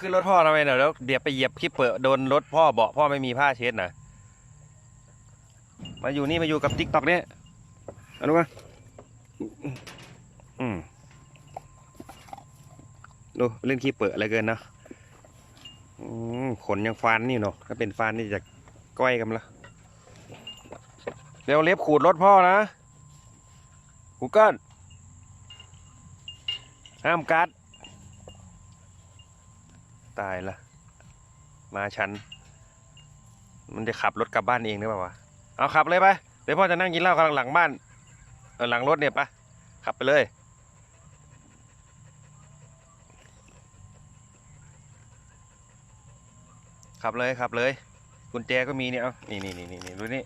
ขึ้นรถพ่อทำไมเดี๋ยแล้วเดี๋ยวไปเหยียบคลิปเปิดโดนรถพ่อเบาะพ่อไม่มีผ้าเช็ดนะมาอยู่นี่มาอยู่กับติ๊กต็อกเนี่ยเอาดูมาอืมดูเล่นคลิปเปิดอะไรเกินเนาะอืมขนยังฟันนี่เนาะถ้าเป็นฟันนี่จะก้อยกันละเร็วเล็บขูดรถพ่อนะกูเกิลห้ามกัด ตายละมาชันมันจะขับรถกลับบ้านเองหรือเปล่าวะเอาขับเลยไปเดี๋ยวพ่อจะนั่งกินเหล้ากำลังหลังบ้านเออหลังรถเนี่ยปะขับไปเลยขับเลยขับเลย กุญแจก็มีเนี่ยเอานี่นี่นี่นี่นี่ดูนี่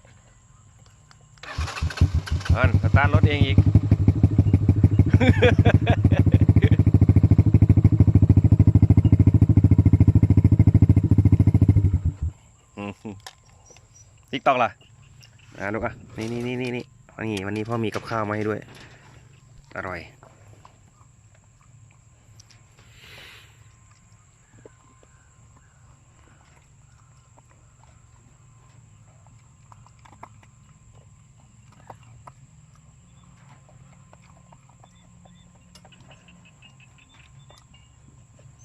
อันสตาร์ทรถเองอีก ติ๊กตอกล่ะอ่าลูกอะนี่นี่นี่นี่นี่นี่วันนี้พ่อมีกับข้าวมาให้ด้วย อร่อย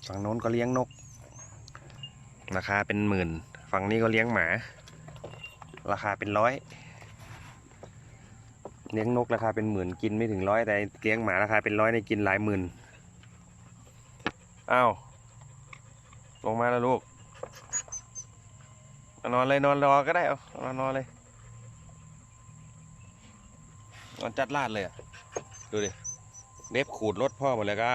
ฝั่งโน้นก็เลี้ยงนก ราคาเป็นหมื่น ฝั่งนี้ก็เลี้ยงหมา ราคาเป็นร้อยเลี้ยงนกราคาเป็นหมื่นกินไม่ถึงร้อยแต่เลี้ยงหมาราคาเป็นร้อยในกินหลายหมื่นอ้าวลงมาแล้วลูกนอนเลยนอนรอก็ได้เอานอนเลยนอนจัดลาดเลยอะดูดิเล็บขูดรถพ่อหมดเลยก้า